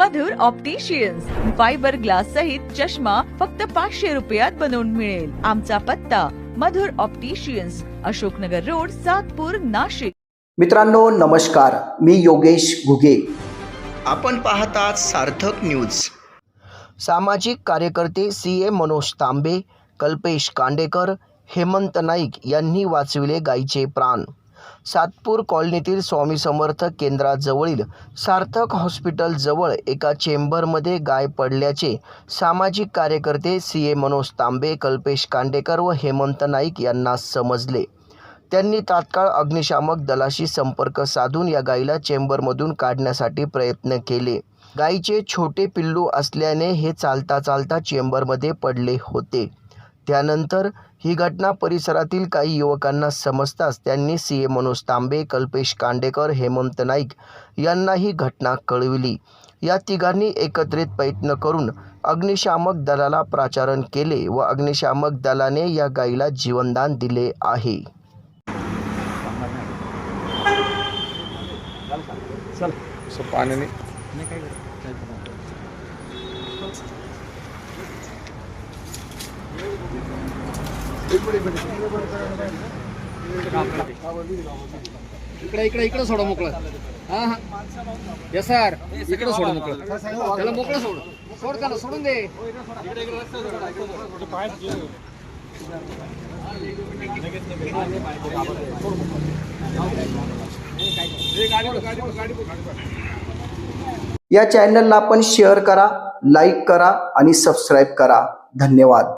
मधुर opticians fibre glass सहित चष्मा फक्त पाचशे रुपयात बनवून मिळेल. आमचा पत्ता मधुर ऑप्टिशियन्स अशोकनगर रोड सातपूर नाशिक. मित्रांनो नमस्कार. मी योगेश घुगे. आपण पाहतात सार्थक न्यूज सामाजिक कार्यकर्ते सी ए मनोज तांबे कल्पेश कांडेकर हेमंत नाईक यांनी वाचविले गायीचे प्राण. सातपूर कॉलनीतील स्वामी समर्थ केंद्राजवळील सार्थक हॉस्पिटलजवळ एका चेंबरमध्ये गाय पडल्याचे सामाजिक कार्यकर्ते सी ए मनोज तांबे कल्पेश कांडेकर व हेमंत नाईक यांना समजले. त्यांनी तात्काळ अग्निशामक दलाशी संपर्क साधून या गायीला चेंबरमधून काढण्यासाठी प्रयत्न केले. गायीचे छोटे पिल्लू असल्याने हे चालता चालता चेंबरमध्ये पडले होते. त्यानंतर ही घटना परिसरातील काही युवकांना समजताच त्यांनी सी. ए. मनोज तांबे कल्पेश कांडेकर हेमंत नाईक यांना ही घटना कळविली. या तिघांनी एकत्रित प्रयत्न करून अग्निशामक दलाला प्राचारण केले व अग्निशामक दलाने या गायीला जीवनदान दिले आहे. पाण्याने इकडे इकडे इकडे सोडा मोकळं. हा हा. येस सर इकडे सोडा मोकळं. त्याला मोकळं सोड. सोड त्याला सोडून दे. या चॅनलला आपण शेअर करा लाईक करा आणि सबस्क्राईब करा. धन्यवाद.